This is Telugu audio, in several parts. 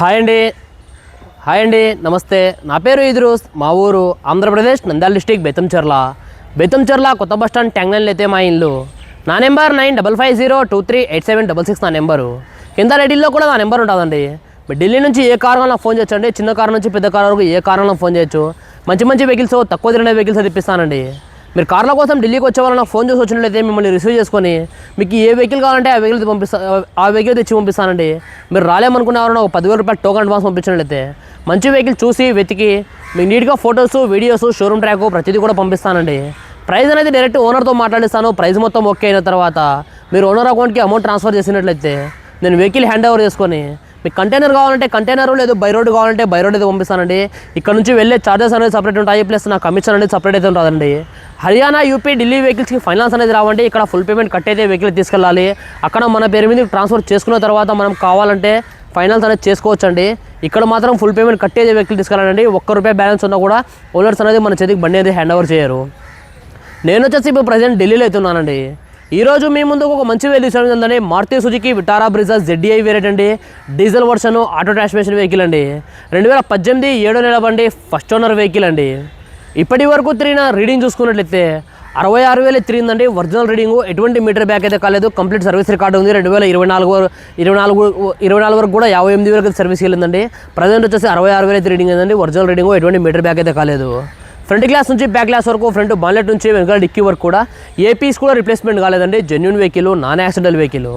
హాయ్ అండి. హాయ్ అండి. నమస్తే. నా పేరు ఇద్రూస్. మా ఊరు ఆంధ్రప్రదేశ్ నంద్యాల డిస్టిక్ బెతంచెర్ల బెతంచెర్ల కొత్త బస్ స్టాండ్ ట్యాంగ్లైన్లో అయితే మా ఇల్లు. నా number nine double five zero two three eight seven double six నా నెంబరు. కింద రెడ్డిలో కూడా నా నెంబర్ ఉంటుందండి. ఢిల్లీ నుంచి ఏ కారణంలో ఫోన్ ఫోన్ చేయొచ్చండి. చిన్న కారు నుంచి పెద్ద కార్ వరకు ఏ కారణంలో ఫోన్ చేయొచ్చు. మంచి మంచి వెహికల్స్ తక్కువ తిరిగిన వెహికల్స్ తెప్పిస్తానండి మీరు కార్ల కోసం ఢిల్లీకి వచ్చే వాళ్ళు నాకు ఫోన్ చేసి వచ్చినట్లయితే మిమ్మల్ని రిసీవ్ చేసుకొని మీకు ఏ వెహికల్ కావాలంటే ఆ వెహికల్ పంపిస్తా ఆ వెహికల్ తెచ్చి పంపిస్తానండి. మీరు రాలేమనుకునేవారు ఒక పదివేల రూపాయలు టోకన్ అడ్వాన్స్ పంపించినట్లయితే మంచి వెహికల్ చూసి వెతికి మీకు నీట్గా ఫొటోస్ వీడియోస్ షోరూమ్ ట్రాక్ ప్రతిదీ కూడా పంపిస్తానండి. ప్రైస్ అనేది డైరెక్ట్ ఓనర్తో మాట్లాడిస్తాను. ప్రైస్ మొత్తం ఓకే అయిన తర్వాత మీరు ఓనర్ అకౌంట్కి అమౌంట్ ట్రాన్స్ఫర్ చేసినట్లయితే నేను వెహికల్ హ్యాండ్ ఓవర్ చేసుకొని మీకు కంటైనర్ కావాలంటే కంటైనర్ లేదు బై రోడ్ కావాలంటే బై రోడ్ అయితే పంపిస్తానండి. ఇక్కడ నుంచి వెళ్ళే చార్జెస్ అనేది సపరేట్ ఉంటాయి. ప్లస్ నా కమిషన్ అనేది సపరేట్ అయితే ఉంటుందండి హర్యానా యూపీ ఢిల్లీ వెహికల్స్కి ఫైనాన్స్ అనేది రావండి. ఇక్కడ ఫుల్ పేమెంట్ కట్టయితే వెహికల్ తీసుకెళ్ళాలి. అక్కడ మన పేరు మీద ట్రాన్స్ఫర్ చేసుకున్న తర్వాత మనం కావాలంటే ఫైనాన్స్ అనేది చేసుకోవచ్చండి. ఇక్కడ మాత్రం ఫుల్ పేమెంట్ కట్టేది వెహికల్ తీసుకెళ్ళాలండి. ఒక్క రూపాయి బ్యాలెన్స్ ఉన్నా కూడా ఓనర్స్ అనేది మన చేతికి బండి అనేది హ్యాండ్ ఓవర్ చేయరు. నేను వచ్చేసి ఇప్పుడు ప్రజెంట్ ఢిల్లీలో అవుతున్నానండి ఈరోజు మీ ముందుకు ఒక మంచి వెహికల్ తీసుకుని ఉందండి Maruti Suzuki Vitara Brezza ZDI variant అండి. Diesel version auto transmission vehicle అండి. రెండు వేల పద్దెనిమిది ఏడో నెల బండి ఫస్ట్ ఓనర్ వెహికల్ అండి. ఇప్పటి వరకు తిరిగిన రీడింగ్ చూసుకున్నట్లయితే అరవై ఆరు వేలు తిరిగిందండి. ఒరిజినల్ రీడింగ్ ఎటువంటి మీటర్ బ్యాక్ అయితే కాలేదు. కంప్లీట్ సర్వీస్ రికార్డు ఉంది. రెండు వేల ఇరవై నాలుగు ఇరవై నాలుగు ఇరవై నాలుగు వరకు కూడా యాభై ఎనిమిది వరకు సర్వీస్ వెళ్ళిందండి. ప్రజెంట్ వచ్చేసి అరవై ఆరు వేలు రీడింగ్ అయిందండి ఒరిజినల్ రీడింగ్ ఎటువంటి మీటర్ బ్యాక్ అయితే కాలేదు. ఫ్రంట్ గ్లాస్ నుంచి బ్యాక్ గ్లాస్ వరకు ఫ్రంట్ బాన్లెట్ నుంచి వెనకాల డిక్కీ వరకు కూడా ఏ పీస్ కూడా రిప్లేస్మెంట్ కాలేదండి. Genuine vehicle non accidental vehicle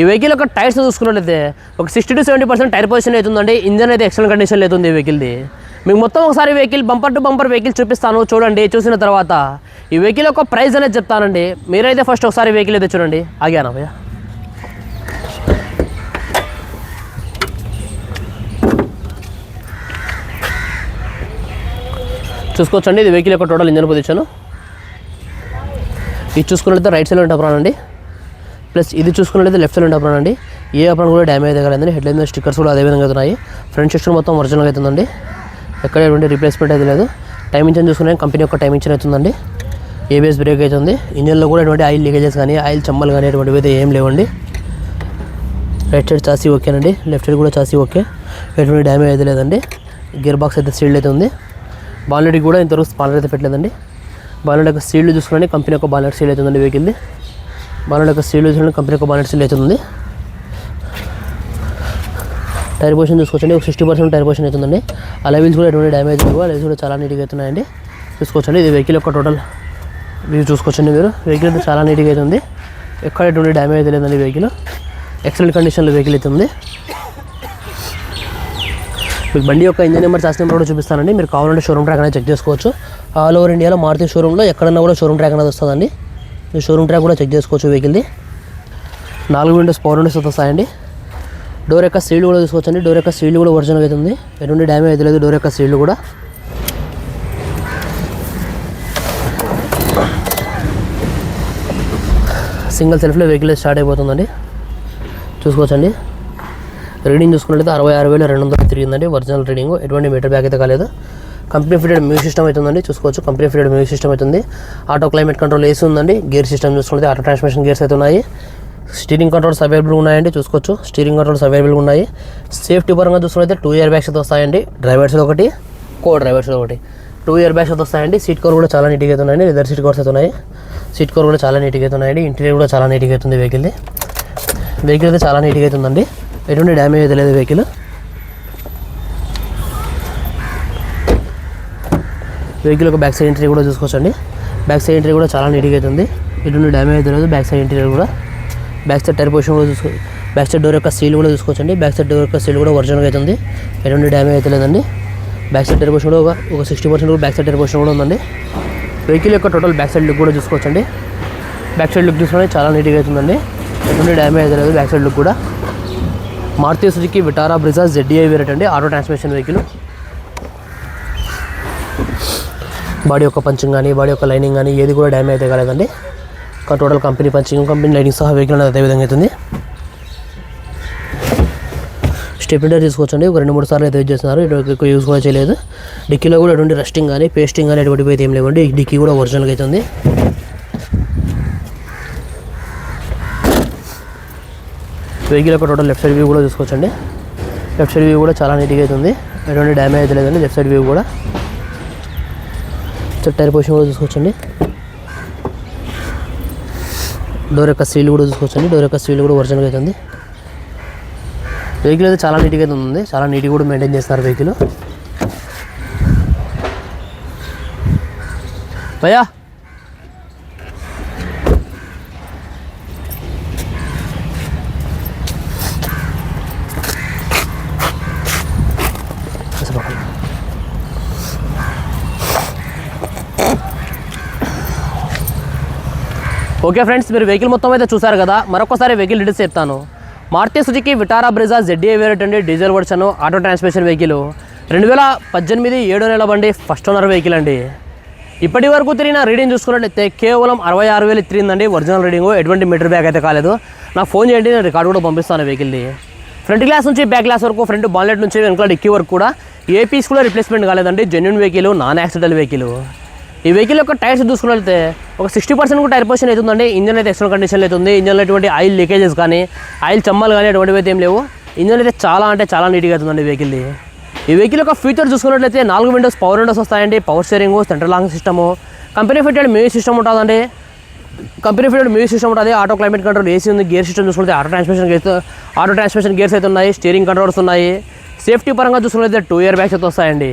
ఈ వెహికల్ యొక్క టైర్స్ చూసుకున్నట్లయితే ఒక sixty to seventy percent tyre position అవుతుందండి ఇంజన్ అయితే ఎక్సలెంట్ కండిషన్లో అవుతుంది ఈ వెహికల్ది మీకు మొత్తం ఒకసారి vehicle bumper to bumper vehicle చూపిస్తాను. చూడండి చూసిన తర్వాత ఈ వెహికల్ యొక్క ప్రైస్ అనేది చెప్తానండి. మీరైతే ఫస్ట్ ఒకసారి వెహికల్ అయితే చూడండి. ఆగానా భయ్యా? చూసుకోవచ్చండి. ఇది వెహికల్ యొక్క టోటల్ ఇంజన్ పొజిషన్ ఇది చూసుకున్నట్లయితే రైట్ సైడ్ ఉంటే అప్రాన్ అండి. ప్లస్ ఇది చూసుకున్నట్లయితే లెఫ్ట్ సైడ్ ఉంటే అప్రాన్ అండి. ఏ అప్రాన్ కూడా డ్యామేజ్ తగ్గలేదండి హెడ్ లైన్ మీద స్టిక్కర్స్ కూడా అదే విధంగా అవుతున్నాయి. ఫ్రంట్ సెక్షన్ మొత్తం ఒరిజినల్గా అవుతుందండి. ఎక్కడ ఎటువంటి రీప్లేస్మెంట్ అయితే లేదు. టైం ఇంజన్ చూసుకునే కంపెనీ యొక్క టైం ఇంజన్ అవుతుందండి. ఏబిఎస్ బ్రేక్ అవుతుంది. ఇంజన్లో కూడా ఎటువంటి ఆయిల్ లీకేజెస్ కానీ ఆయిల్ చమ్మలు కానీ ఎటువంటివి అయితే ఏం లేవండి. రైట్ సైడ్ చాసీ ఓకేనండి లెఫ్ట్ సైడ్ కూడా చాసీ ఓకే ఎటువంటి డ్యామేజ్ అయితే లేదండి. గేర్ బాక్స్ అయితే సీల్డ్ అయితే ఉంది. బాలెట్ కూడా ఇంతవరకు స్పాలర్ అయితే పెట్టలేదండి. బాలెట్ యొక్క సీల్డ్ చూసుకోండి కంపెనీ యొక్క బాలెట్ సీల్ అవుతుందండి వెహికల్ది. బాలెట్ యొక్క సీల్డ్ చూసుకోండి కంపెనీ యొక్క బాలెట్ సీల్ అవుతుంది. టైర్ పొజిషన్ చూసుకోవచ్చండి. ఒక సిక్స్టీ పర్సెంట్ టైర్ పొజిషన్ అవుతుందండి. ఆ లెవెల్స్ కూడా ఎటువంటి డ్యామేజ్ లేవు. ఆ లెవెల్స్ కూడా చాలా నీట్గా అవుతున్నాయండి. చూసుకోవచ్చండి. ఇది వెహికల్ యొక్క టోటల్ వ్యూ చూసుకోవచ్చండి మీరు. వెహికల్ అయితే చాలా నీట్గా అవుతుంది. ఎక్కడ ఎటువంటి డ్యామేజ్ లేదండి వెహికల్. ఎక్సలెంట్ కండిషన్లో వెహికల్ అయితే ఉంది. మీకు బండి యొక్క ఇంజన్ నెంబర్ చాస్ నెంబర్ కూడా చూపిస్తానండి. మీరు కావాలంటే షోరూమ్ ట్రాక్ అనేది చెక్ చేసుకోవచ్చు. ఆల్ ఓవర్ ఇండియాలో మారుతి షోరూంలో ఎక్కడన్నా కూడా షోరూమ్ ట్రాక్ అనేది వస్తుందండి. మీరు షోరూమ్ ట్రాక్ కూడా చెక్ చేసుకోవచ్చు వెహికల్ది నాలుగు విండోస్ పవర్ విండోస్ వస్తాయండి. డోర్ యొక్క సీల్డ్ కూడా చూసుకోవచ్చండి. డోర్ యొక్క సీల్డ్ కూడా ఒరిజినల్ అవుతుంది ఎటువంటి డ్యామేజ్ అయితే లేదు డోర్ యొక్క సీల్డ్ కూడా. సింగిల్ సెల్ఫ్లో వెహికల్ స్టార్ట్ అయిపోతుందండి. చూసుకోవచ్చండి. రీడింగ్ చూసుకున్నట్లయితే అరవై ఆరు వేల రెండు వందలు తిరిగిందండి ఒరిజినల్ రీడింగ్. ఎటువంటి మీటర్ బ్యాక్ అయితే కాలేదు. కంపెనీ ఫిటెడ్ మ్యూజిక్ సిస్టమ్ అవుతుందండి చూసుకోవచ్చు. కంపెనీ ఫిటెడ్ మ్యూజిక్ సిస్టమ్ అవుతుంది ఆటో క్లైమేట్ కంట్రోల్ ఏసీ ఉందండి. గేర్ సిస్టమ్ చూసుకుంటే ఆటో ట్రాన్స్మిషన్ గేర్స్ అయితే ఉన్నాయి. స్టీరింగ్ కంట్రోల్స్ అవైలబుల్ ఉన్నాయండి. చూసుకోవచ్చు. స్టీరింగ్ కంట్రోల్స్ అవైలబుల్ ఉన్నాయి. సేఫ్టీ పరంగా చూసుకుంటే టూ ఇయర్ బ్యాగ్స్ అయితే వస్తాయండి. డ్రైవర్స్ ఒకటి కో డ్రైవర్స్ ఒకటి. టూ ఇయర్ బ్యాగ్స్ అయితే వస్తాయండి. సీట్ కవర్ కూడా చాలా నీట్గా అవుతున్నాయండి లెదర్ సీట్ కవర్స్ అయితే ఉన్నాయి. సీట్ కవర్ కూడా చాలా నీట్గా అవుతున్నాయండి ఇంటీరియర్ కూడా చాలా నీట్గా అవుతుంది వెహికల్ది వెహికల్ అయితే చాలా నీట్గా అవుతుందండి ఎటువంటి డ్యామేజ్ అయితే లేదు వెహికల్ వెహికల్ ఒక బ్యాక్ సైడ్ ఎంట్రీ కూడా చూసుకోవచ్చండి బ్యాక్ సైడ్ ఎంట్రీ కూడా చాలా నీట్గా అవుతుంది ఎటువంటి డ్యామేజ్ అయితే లేదు బ్యాక్ సైడ్ ఇంటీరియర్ కూడా బ్యాక్ సైడ్ టైర్ పొజిషన్ కూడా చూసుకో బ్యాక్ సైడ్ డోర్ యొక్క సీల్ కూడా చూసుకోవచ్చండి బ్యాక్ సైడ్ డోర్ యొక్క సీల్ కూడా ఒరిజినల్గా అవుతుంది ఎటువంటి డ్యామేజ్ అయితే లేదండి బ్యాక్ సైడ్ టైర్ పొజిషన్ కూడా ఒక ఒక సిక్స్టీ పర్సెంట్ కూడా బ్యాక్ సైడ్ టైర్ పొజిషన్ కూడా ఉందండి వెహికల్ యొక్క టోటల్ బ్యాక్ సైడ్ లుక్ కూడా చూసుకోవచ్చండి బ్యాక్ సైడ్ లుక్ చూసుకుంటే చాలా నీట్గా అవుతుందండి ఎటువంటి డ్యామేజ్ అయితే లేదు బ్యాక్ సైడ్ లుక్ కూడా Maruti Suzuki Vitara Brezza ZDI variant అండి ఆటో ట్రాన్స్మిషన్ వెహికల్. బాడీ యొక్క పంచింగ్ కానీ బాడీ యొక్క లైనింగ్ కానీ ఏది కూడా డ్యామేజ్ అయితే కాలేదండి total company punching company lining సహా వెహికల్ అనేది అదే విధంగా అవుతుంది. స్టెప్లర్ తీసుకోవచ్చండి ఒక రెండు మూడు సార్లు అయితే యూజ్ చేస్తున్నారు. ఇటు ఎక్కువ యూజ్ కూడా చేయలేదు. డిక్కీలో కూడా ఎటువంటి రెస్టింగ్ కానీ పేస్టింగ్ కానీ ఎటువంటి అయితే ఏం లేవండి. డిక్కీ కూడా ఒరిజినల్గా అవుతుంది వెహికల్ యొక్క టోటల్ లెఫ్ట్ సైడ్ వ్యూ కూడా చూసుకోవచ్చండి. లెఫ్ట్ సైడ్ వ్యూ కూడా చాలా నీట్గా అవుతుంది ఎటువంటి డ్యామేజ్ అయితే లేదండి. లెఫ్ట్ సైడ్ వ్యూ కూడా. టైర్ పొజిషన్ కూడా చూసుకోవచ్చండి. డోర్ యొక్క సీల్ కూడా చూసుకోవచ్చండి. డోర్ యొక్క సీల్ కూడా ఒరిజినల్గా అవుతుంది వెహికల్ అయితే చాలా నీట్గా అయితే ఉంది. చాలా నీట్గా కూడా మెయింటైన్ చేస్తున్నారు వెహికల్. భయ్యా! ఓకే ఫ్రెండ్స్ మీరు వెహికల్ మొత్తం అయితే చూసారు కదా. మరొకసారి వెహికల్ డీటెయిల్స్ చెప్తాను. Maruti Suzuki Vitara Brezza ZD variant అండి diesel version auto transmission vehicle. రెండు వేల పద్దెనిమిది ఏడో నెల బండి ఫస్ట్ ఓనర్ వెహికల్ అండి. ఇప్పటి వరకు తిరిగిన రీడింగ్ చూసుకున్నట్లయితే కేవలం అరవై ఆరు వేలు తిరిగిందండి ఒరిజినల్ రీడింగ్ ఎటువంటి మీటర్ బ్యాగ్ అయితే కాలేదు. నాకు ఫోన్ చేయండి నేను రికార్డు కూడా పంపిస్తాను వెహికల్ది ఫ్రంట్ గ్లాస్ నుంచి బ్యాక్ గ్లాస్ వరకు ఫ్రంట్ బాన్లెట్ నుంచి వెనకాల డిక్కీ వరకు కూడా ఏ పీస్ కూడా రిప్లేస్మెంట్ కాలేదండి. Genuine vehicle non accidental vehicle ఈ వెహికల్ యొక్క టైర్స్ చూసుకున్నట్లయితే ఒక సిక్స్టీ పర్సెంట్ కూడా టైర్ పొజిషన్ అవుతుందండి. ఇంజన్ అయితే ఎక్స్టర్నల్ కండిషన్లో అవుతుంది. ఇంజన్లో ఎటువంటి ఆయిల్ లీకేజెస్ కానీ ఆయిల్ చమ్మలు కానీ అటువంటివి అయితే ఏం లేవు. ఇంజన్ అయితే చాలా అంటే చాలా నీట్గా అవుతుందండి వెహికల్ది ఈ వెహికల్ యొక్క ఫీచర్ చూసుకున్నట్లయితే నాలుగు విండోస్ పవర్ విండోస్ వస్తాయండి. Power steering central long system company fitted music system ఉంటుందండి. కంపెనీ ఫిటెడ్ మ్యూజిక్ సిస్టమ్ ఉంటుంది. ఆటో క్లైమేట్ కంట్రోల్ ఏసీ ఉంది. గేర్ సిస్టమ్ చూసుకుంటే auto transmission gears auto transmission gears అయితే ఉన్నాయి. స్టీరింగ్ కంట్రోల్స్ ఉన్నాయి. సేఫ్టీ పరంగా చూసుకున్నట్లయితే టూ ఇయర్ బ్యాగ్స్ అయితే వస్తాయండి.